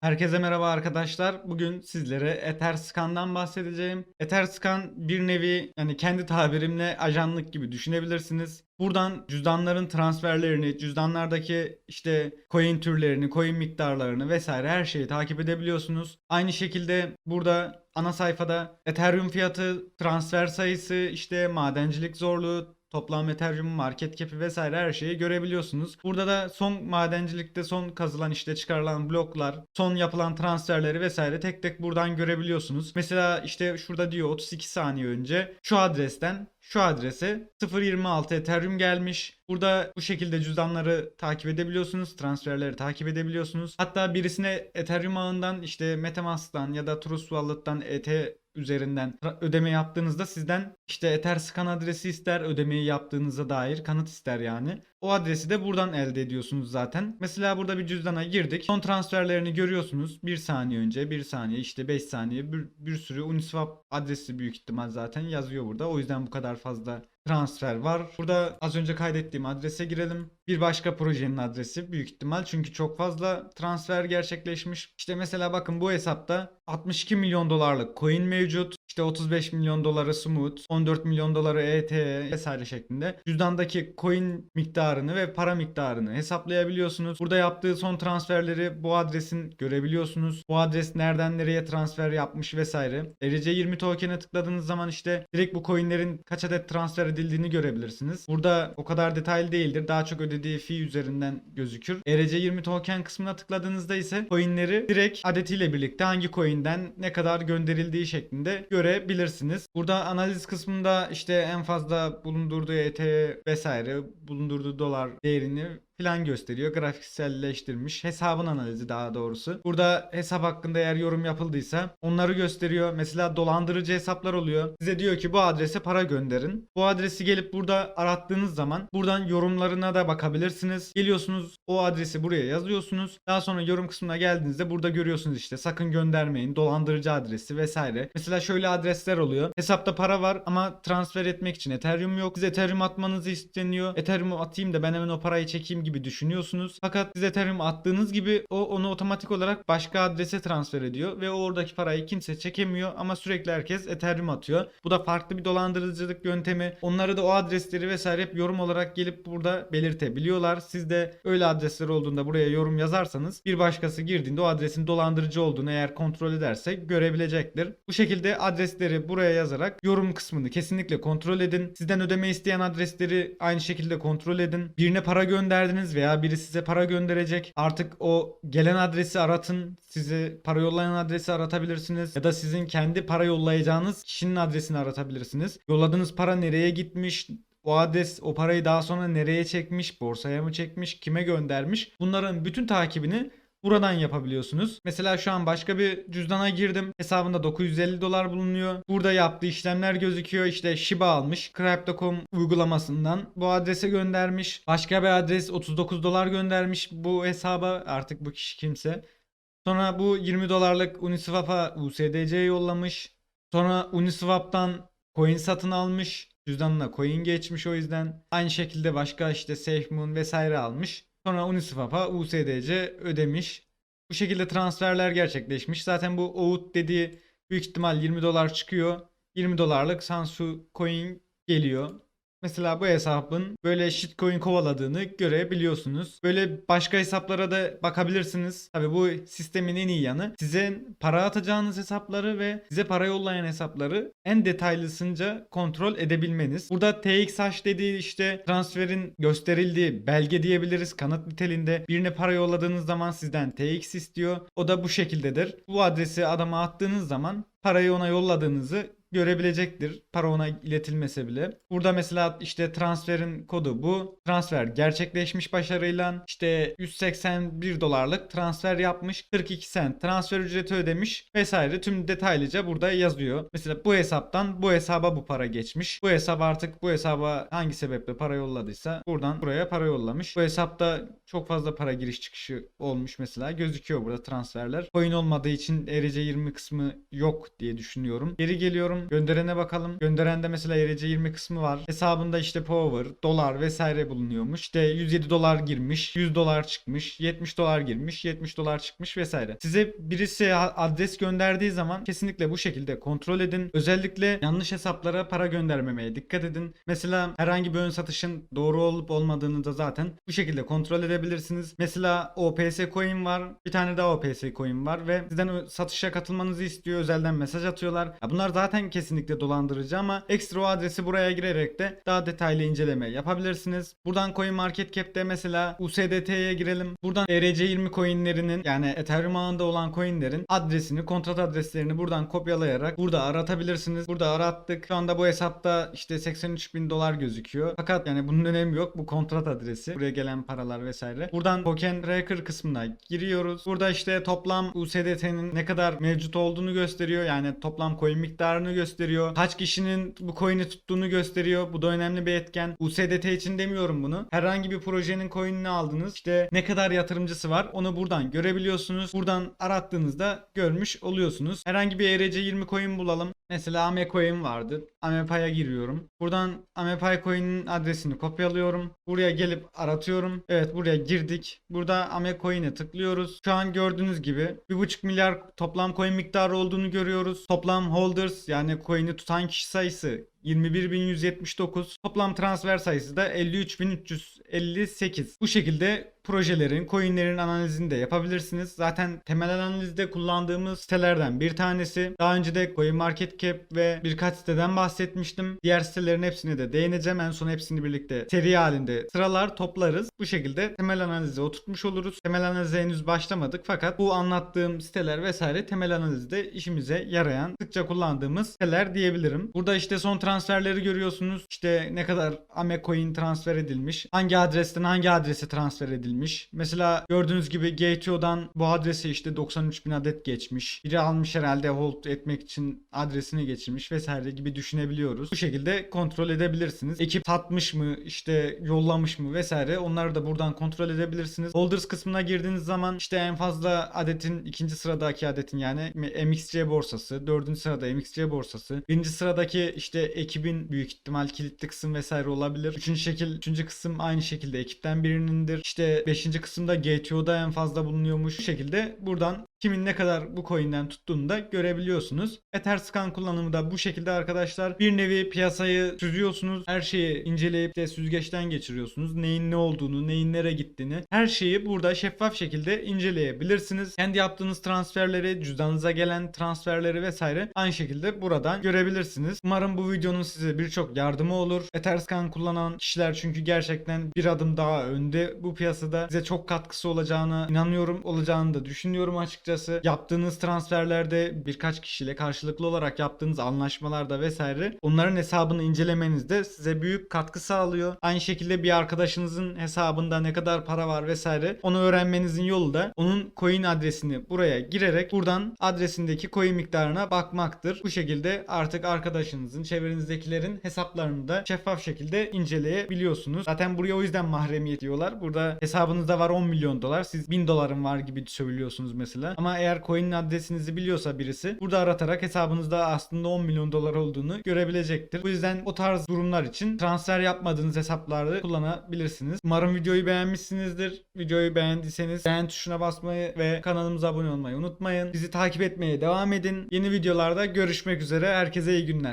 Herkese merhaba arkadaşlar. Bugün sizlere Etherscan'dan bahsedeceğim. Etherscan bir nevi yani kendi tabirimle ajanlık gibi düşünebilirsiniz. Buradan cüzdanların transferlerini, cüzdanlardaki işte coin türlerini, coin miktarlarını vesaire her şeyi takip edebiliyorsunuz. Aynı şekilde burada ana sayfada Ethereum fiyatı, transfer sayısı, işte madencilik zorluğu, Toplam Ethereum market cap'i vesaire her şeyi görebiliyorsunuz. Burada da son madencilikte son kazılan işte çıkarılan bloklar, son yapılan transferleri vesaire tek tek buradan görebiliyorsunuz. Mesela işte şurada diyor 32 saniye önce şu adresten şu adrese 0.26 Ethereum gelmiş. Burada bu şekilde cüzdanları takip edebiliyorsunuz. Transferleri takip edebiliyorsunuz. Hatta birisine Ethereum ağından işte Metamask'tan ya da Trust Wallet'tan ET üzerinden ödeme yaptığınızda sizden işte Etherscan adresi ister ödemeyi yaptığınıza dair kanıt ister yani. O adresi de buradan elde ediyorsunuz zaten. Mesela burada bir cüzdana girdik. Son transferlerini görüyorsunuz. 1 saniye önce, 1 saniye, işte 5 saniye bir, bir sürü Uniswap adresi büyük ihtimal zaten yazıyor burada. O yüzden bu kadar fazla transfer var. Burada az önce kaydettiğim adrese girelim. Bir başka projenin adresi büyük ihtimal çünkü çok fazla transfer gerçekleşmiş. İşte mesela bakın bu hesapta 62 milyon dolarlık coin mevcut. İşte 35 milyon doları Smooth, 14 milyon doları ETH vesaire şeklinde cüzdandaki coin miktarını ve para miktarını hesaplayabiliyorsunuz. Burada yaptığı son transferleri bu adresin görebiliyorsunuz. Bu adres nereden nereye transfer yapmış vesaire. Ayrıca 20 token'e tıkladığınız zaman işte direkt bu coinlerin kaç adet transfer edildiğini görebilirsiniz. Burada o kadar detaylı değildir. Daha çok ödediği fee üzerinden gözükür. ERC20 token kısmına tıkladığınızda ise coinleri direkt adetiyle birlikte hangi coin'den ne kadar gönderildiği şeklinde görebilirsiniz. Burada analiz kısmında işte en fazla bulundurduğu ET vesaire bulundurduğu dolar değerini falan gösteriyor. Grafikselleştirmiş. Hesabın analizi daha doğrusu. Burada hesap hakkında eğer yorum yapıldıysa onları gösteriyor. Mesela dolandırıcı hesaplar oluyor. Size diyor ki bu adrese para gönderin. Bu adresi gelip burada arattığınız zaman buradan yorumlarına da bakabilirsiniz. Geliyorsunuz o adresi buraya yazıyorsunuz. Daha sonra yorum kısmına geldiğinizde burada görüyorsunuz işte sakın göndermeyin. Dolandırıcı adresi vesaire. Mesela şöyle adresler oluyor. Hesapta para var ama transfer etmek için Ethereum yok. Siz Ethereum atmanızı isteniyor. Ethereum atayım da ben hemen o parayı çekeyim gibi düşünüyorsunuz. Fakat siz Ethereum attığınız gibi o onu otomatik olarak başka adrese transfer ediyor ve oradaki parayı kimse çekemiyor ama sürekli herkes Ethereum atıyor. Bu da farklı bir dolandırıcılık yöntemi. Onları da o adresleri vesaire hep yorum olarak gelip burada belirtebiliyorlar. Siz de öyle adresler olduğunda buraya yorum yazarsanız bir başkası girdiğinde o adresin dolandırıcı olduğunu eğer kontrol ederse görebilecektir. Bu şekilde adresleri buraya yazarak yorum kısmını kesinlikle kontrol edin. Sizden ödeme isteyen adresleri aynı şekilde kontrol edin. Birine para gönderdiniz veya biri size para gönderecek. Artık o gelen adresi aratın. Size para yollayan adresi aratabilirsiniz. Ya da sizin kendi para yollayacağınız kişinin adresini aratabilirsiniz. Yolladığınız para nereye gitmiş? O adres o parayı daha sonra nereye çekmiş, borsaya mı çekmiş, kime göndermiş? Bunların bütün takibini Buradan yapabiliyorsunuz. Mesela şu an başka bir cüzdana girdim. Hesabında 950 dolar bulunuyor. Burada yaptığı işlemler gözüküyor. İşte Shiba almış. Crypto.com uygulamasından bu adrese göndermiş. Başka bir adres 39 dolar göndermiş bu hesaba. Artık bu kişi kimse. Sonra bu 20 dolarlık Uniswap'a USDC yollamış. Sonra Uniswap'tan coin satın almış. Cüzdanına coin geçmiş o yüzden. Aynı şekilde başka işte SafeMoon vesaire almış. Sonra Uniswap'a USDC ödemiş. Bu şekilde transferler gerçekleşmiş. Zaten bu OUT dediği büyük ihtimal 20 dolar çıkıyor. 20 dolarlık Sansu coin geliyor. Mesela bu hesabın böyle shitcoin kovaladığını görebiliyorsunuz. Böyle başka hesaplara da bakabilirsiniz. Tabi bu sistemin en iyi yanı sizin para atacağınız hesapları ve size para yollayan hesapları en detaylısınca kontrol edebilmeniz. Burada TXH dediği işte transferin gösterildiği belge diyebiliriz. Kanıt niteliğinde birine para yolladığınız zaman sizden TX istiyor. O da bu şekildedir. Bu adresi adama attığınız zaman parayı ona yolladığınızı görebilecektir. Para ona iletilmese bile. Burada mesela işte transferin kodu bu. Transfer gerçekleşmiş başarıyla. İşte 181 dolarlık transfer yapmış. 42 sent transfer ücreti ödemiş vesaire. Tüm detaylıca burada yazıyor. Mesela bu hesaptan bu hesaba bu para geçmiş. Bu hesap artık bu hesaba hangi sebeple para yolladıysa buradan buraya para yollamış. Bu hesapta çok fazla para giriş çıkışı olmuş mesela. Gözüküyor burada transferler. Coin olmadığı için ERC20 kısmı yok diye düşünüyorum. Geri geliyorum. Gönderene bakalım. Gönderende mesela ERC20 kısmı var. Hesabında işte power, dolar vesaire bulunuyormuş. İşte 107 dolar girmiş, 100 dolar çıkmış, 70 dolar girmiş, 70 dolar çıkmış vesaire. Size birisi adres gönderdiği zaman kesinlikle bu şekilde kontrol edin. Özellikle yanlış hesaplara para göndermemeye dikkat edin. Mesela herhangi bir ön satışın doğru olup olmadığını da zaten bu şekilde kontrol edebilirsiniz. Mesela OPS coin var. Bir tane daha OPS coin var ve sizden satışa katılmanızı istiyor. Özelden mesaj atıyorlar. Ya bunlar zaten kesinlikle dolandırıcı ama ekstra o adresi buraya girerek de daha detaylı inceleme yapabilirsiniz. Buradan Coin Market Cap'te mesela USDT'ye girelim. Buradan ERC20 coinlerinin yani Ethereum ağında olan coinlerin adresini, kontrat adreslerini buradan kopyalayarak burada aratabilirsiniz. Burada arattık. Şu anda bu hesapta işte 83 bin dolar gözüküyor. Fakat yani bunun önemi yok. Bu kontrat adresi. Buraya gelen paralar vesaire. Buradan token tracker kısmına giriyoruz. Burada işte toplam USDT'nin ne kadar mevcut olduğunu gösteriyor. Yani toplam coin miktarını gösteriyor. Kaç kişinin bu coin'i tuttuğunu gösteriyor. Bu da önemli bir etken. USDT için demiyorum bunu. Herhangi bir projenin coin'ini aldınız. İşte ne kadar yatırımcısı var onu buradan görebiliyorsunuz. Buradan arattığınızda görmüş oluyorsunuz. Herhangi bir ERC20 coin bulalım. Mesela AME coin vardı. AMEPA'ya giriyorum. Buradan AMEPA coin'in adresini kopyalıyorum. Buraya gelip aratıyorum. Evet buraya girdik. Burada AME coin'e tıklıyoruz. Şu an gördüğünüz gibi 1.5 milyar toplam coin miktarı olduğunu görüyoruz. Toplam holders yani coin'i tutan kişi sayısı 21.179. Toplam transfer sayısı da 53.358. Bu şekilde projelerin, coinlerin analizini de yapabilirsiniz. Zaten temel analizde kullandığımız sitelerden bir tanesi. Daha önce de CoinMarketCap ve birkaç siteden bahsetmiştim. Diğer sitelerin hepsine de değineceğim. En son hepsini birlikte seri halinde sıralar toplarız. Bu şekilde temel analize oturtmuş oluruz. Temel analize henüz başlamadık fakat bu anlattığım siteler vesaire temel analizde işimize yarayan, sıkça kullandığımız siteler diyebilirim. Burada işte son transferleri görüyorsunuz. İşte ne kadar Amecoin transfer edilmiş, hangi adresten hangi adrese transfer edilmiş. Mesela gördüğünüz gibi Gateo'dan bu adrese işte 93 bin adet geçmiş. Biri almış herhalde hold etmek için adresini geçirmiş vesaire gibi düşünebiliyoruz. Bu şekilde kontrol edebilirsiniz. Ekip satmış mı, işte yollamış mı vesaire onları da buradan kontrol edebilirsiniz. Holders kısmına girdiğiniz zaman işte en fazla adetin ikinci sıradaki adetin yani MXC borsası, dördüncü sırada MXC borsası, birinci sıradaki işte ekibin büyük ihtimal kilitli kısım vesaire olabilir. Üçüncü şekil, üçüncü kısım aynı şekilde ekipten birinindir. İşte beşinci kısımda GTO'da en fazla bulunuyormuş. Bu şekilde buradan kimin ne kadar bu coin'den tuttuğunu da görebiliyorsunuz. Etherscan kullanımı da bu şekilde arkadaşlar. Bir nevi piyasayı süzüyorsunuz. Her şeyi inceleyip de süzgeçten geçiriyorsunuz. Neyin ne olduğunu, neyin nereye gittiğini. Her şeyi burada şeffaf şekilde inceleyebilirsiniz. Kendi yaptığınız transferleri, cüzdanınıza gelen transferleri vesaire aynı şekilde buradan görebilirsiniz. Umarım bu videonun size birçok yardımı olur. Etherscan kullanan kişiler çünkü gerçekten bir adım daha önde bu piyasada. Size çok katkısı olacağına inanıyorum. Olacağını da düşünüyorum açıkçası. Yaptığınız transferlerde birkaç kişiyle karşılıklı olarak yaptığınız anlaşmalarda vesaire onların hesabını incelemenizde size büyük katkı sağlıyor. Aynı şekilde bir arkadaşınızın hesabında ne kadar para var vesaire onu öğrenmenizin yolu da onun coin adresini buraya girerek buradan adresindeki coin miktarına bakmaktır. Bu şekilde artık arkadaşınızın, çevrenizdekilerin hesaplarını da şeffaf şekilde inceleyebiliyorsunuz. Zaten buraya o yüzden mahremiyet diyorlar. Burada hesabınızda var 10 milyon dolar. Siz 1000 dolarım var gibi söylüyorsunuz mesela. Ama eğer coin'in adresinizi biliyorsa birisi burada aratarak hesabınızda aslında 10 milyon dolar olduğunu görebilecektir. Bu yüzden o tarz durumlar için transfer yapmadığınız hesapları kullanabilirsiniz. Umarım videoyu beğenmişsinizdir. Videoyu beğendiyseniz beğen tuşuna basmayı ve kanalımıza abone olmayı unutmayın. Bizi takip etmeye devam edin. Yeni videolarda görüşmek üzere. Herkese iyi günler.